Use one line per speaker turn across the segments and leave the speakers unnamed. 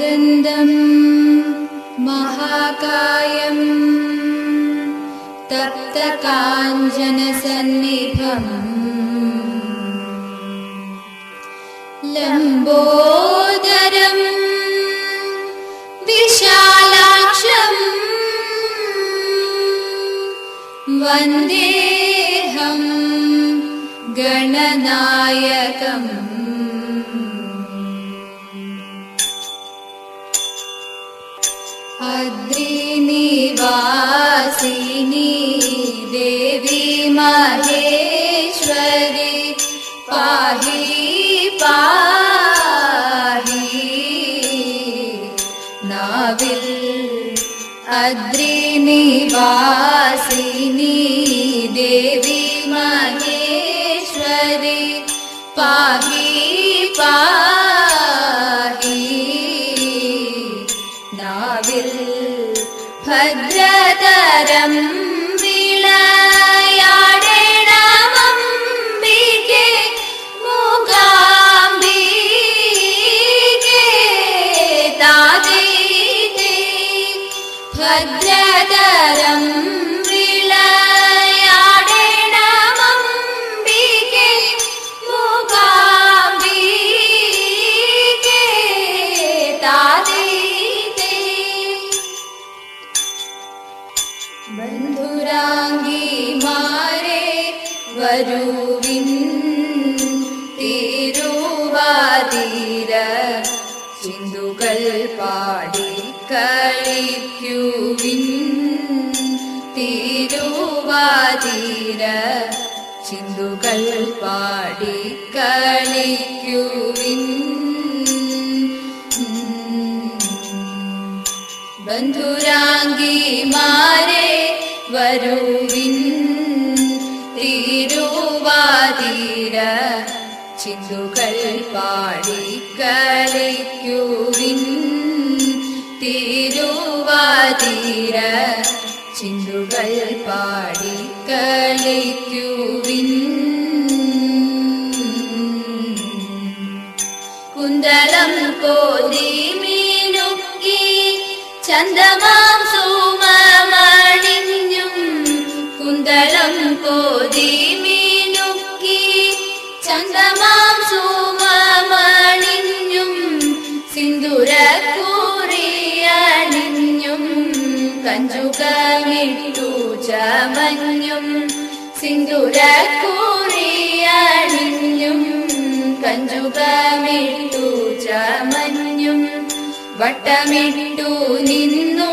दन्दम् महाकायम् तप्तकाञ्जनसन्निभम्। लम्बोदरम् विशालाक्षम् वन्देहम् गणनायकम्। अद्रिनिवासिनी ചിന്തുകൾ പാടി കളിക്കുവിൻ. തിരുവാതിര ചിന്തുകൾ പാടി കളിക്കുവിൻ. ബന്ധുരാംഗിമാരെ വരുവിൻ. തിരുവാതിര ചിന്തുകൾ പാടി കളിക്കുവിൻ തിരുവാതിര ചിന്തുകൾ പാടി കുന്തലം കോതി മീനുക്കി ചന്ദമാം സുമമണിഞ്ഞും കുന്തലം കോതി കഞ്ചുകമിട്ടു ചമഞ്ഞും വട്ടമിട്ടു നിന്നു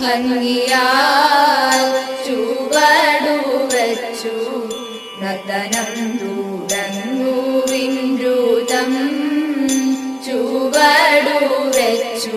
ഭംഗിയാൽ ചുവടു വച്ചു. നർത്തനം തുടങ്ങു വിന്ദ്രുതം ചുവടു വെച്ചു.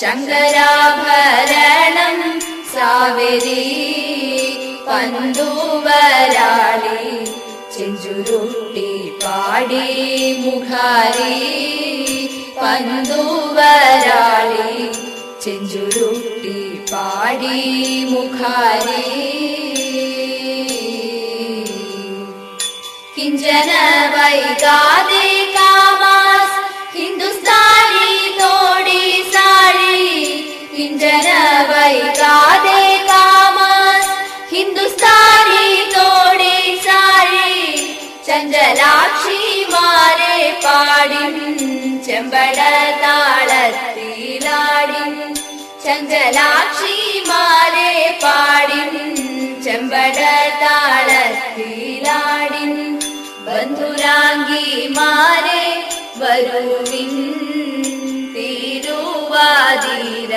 ശങ്കരാഭരണം സാവരി പന്തുവരാളി ചെഞ്ചുരുട്ടി പാടി മുഖാരി പന്തുവരാളി ചെഞ്ചുരുട്ടി പാടി മുഖാരി. കിഞ്ചന വൈകാതെ കാമാസ് പാടിൻ ചെമ്പട താളത്തിലാടിൻ. ചഞ്ചലാക്ഷിമാരെ പാടിൻ. ചെമ്പട താളത്തിലാടിൻ. ബന്ധുരാംഗിമാരെ വരുവിൻ. തിരുവാതിര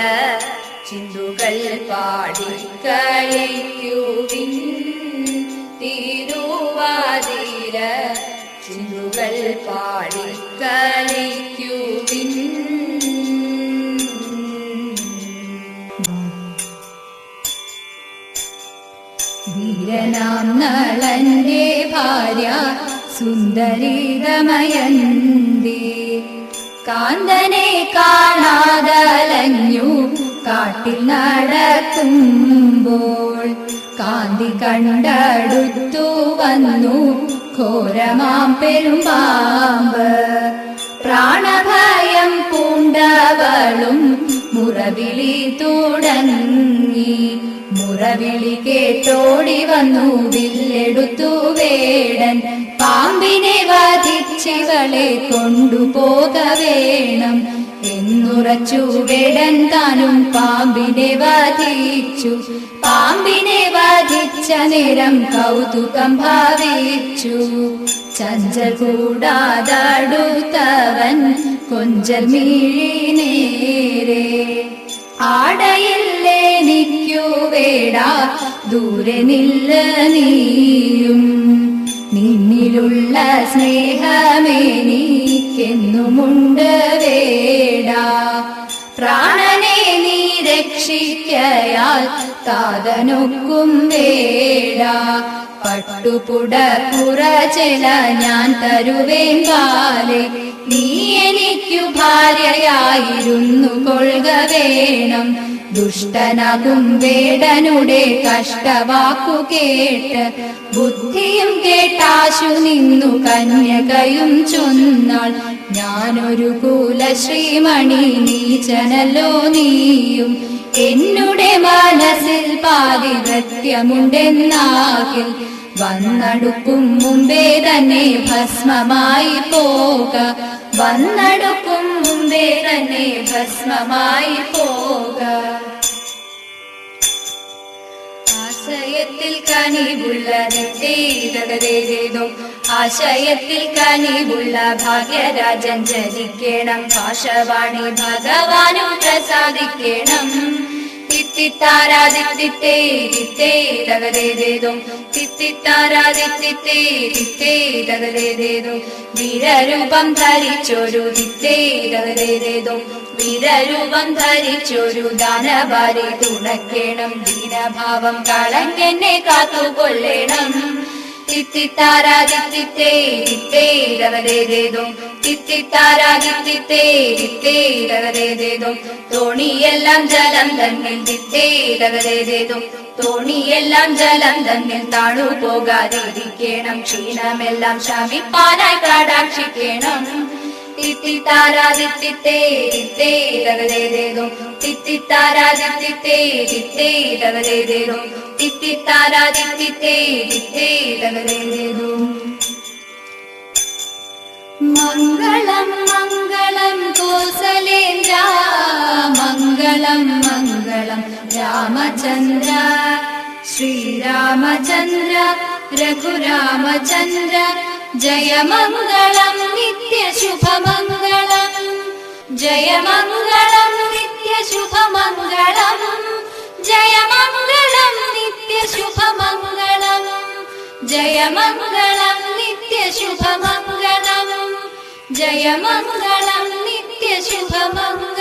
ചിന്തുക ചിന്തുകൾ പാടി
നളന്റെ ഭാര്യ സുന്ദരിതമയന്തി. കാന്തനെ കാണാതലഞ്ഞു കാട്ടിൽ നടക്കുമ്പോൾ കാന്തി കണ്ടടുത്തു വന്നു ഘോരമാം പെരുമ്പാമ്പ്. പ്രാണഭയം പൂണ്ടവളും മുറവിളി തുടങ്ങി. മുറവിളി കേട്ടോടി വന്നു. വില്ലെടുത്തു വേടൻ പാമ്പിനെ വധിച്ചിവളെ കൊണ്ടുപോക വേണം. എന്നുറച്ചു വേടൻ താനും പാമ്പിനെ വധിച്ചു. പാമ്പിനെ വധിച്ച നേരം കൗതുകം ഭാവിച്ചു. ചഞ്ചൽ കൂടാതടുത്തവൻ കൊഞ്ചൽ മീഴി നേരെ ആടയില്ലേനിക്കു വേട. ദൂരെ നില്ല നീയും. നിന്നിലുള്ള സ്നേഹമേനിക്കെന്നുമുണ്ട് വേട. പ്രാണനെ രക്ഷിക്കയാൽ താതനുക്കും വേട പട്ടുപുട പുറചെല ഞാൻ തരുവേൻ കാലെ നീ എനിക്കു ഭാര്യയായിരുന്നു കൊള്ളുക വേണം. ദുഷ്ടനാകും വേടനുടെ കഷ്ടവാക്കു കേട്ട് ബുദ്ധിയും കേട്ടാശു നിന്നു കന്യകയും ചൊന്നാൾ. ഞാനൊരു കുലശ്രീമണി നീചനല്ലോ നീയും. എന്നുടെ മനസ്സിൽ പാതി നൃത്യമുണ്ടെന്നാകിൽ വന്നടുക്കും മുമ്പേ തന്നെ ഭസ്മമായി പോക. വന്നടുക്കും മുമ്പേ തന്നെ ഭസ്മമായി പോക. ആശയത്തിൽ കനിവുള്ളതേതോ ആശയത്തിൽ കനിവുള്ള ഭാഗ്യരാജൻ ചരിക്കണം ഭാഷവാണി ഭഗവാനും പ്രസാദിക്കണം. തിത്തിത്താരാദിത്തിത്തേ തിത്തേ തകതേതേതും തിത്തിത്താരാദിത്തിത്തേ തിത്തേ തകതേതേതും വീരരൂപം ധരിച്ചൊരു തിത്തേ തകതേതേതും വീരരൂപം ധരിച്ചൊരു ദാനഭാരി തുണക്കേണം. ദീനഭാവം കളഞ്ഞെന്നെ കാത്തുകൊള്ളണം. തിത്തിത്താരാദിത്തിത്തേ തിത്തേ തകതേതേതും തിത്തിത്താരാദിത്തിത്തേ തിത്തേ തകതേതേതും തോണിയെല്ലാം ജലം തന്നിൽ തിത്തേ തകതേതേതും തോണിയെല്ലാം ജലം തന്നിൽ താണു പോകാതിരിക്കണം. ക്ഷീണമെല്ലാം ശമിപ്പാനായി കടാക്ഷിക്കണം. തിത്തിത്താരാദിത്തിത്തേ തിത്തേ തകതേതേതും മംഗളം മംഗളം കോസലേന്ദ്ര മംഗളം മംഗളം രാമചന്ദ്ര ശ്രീരാമചന്ദ്ര രഘുരാമചന്ദ്ര ജയമംഗളം നിത്യശുഭമംഗളം ജയമംഗളം നിത്യശുഭമംഗളം ജയമംഗളം നിത്യശുഭമംഗളം ജയമംഗളം നിത്യശുഭമംഗളം. ജയമംഗളം നിത്യശുഭമംഗളം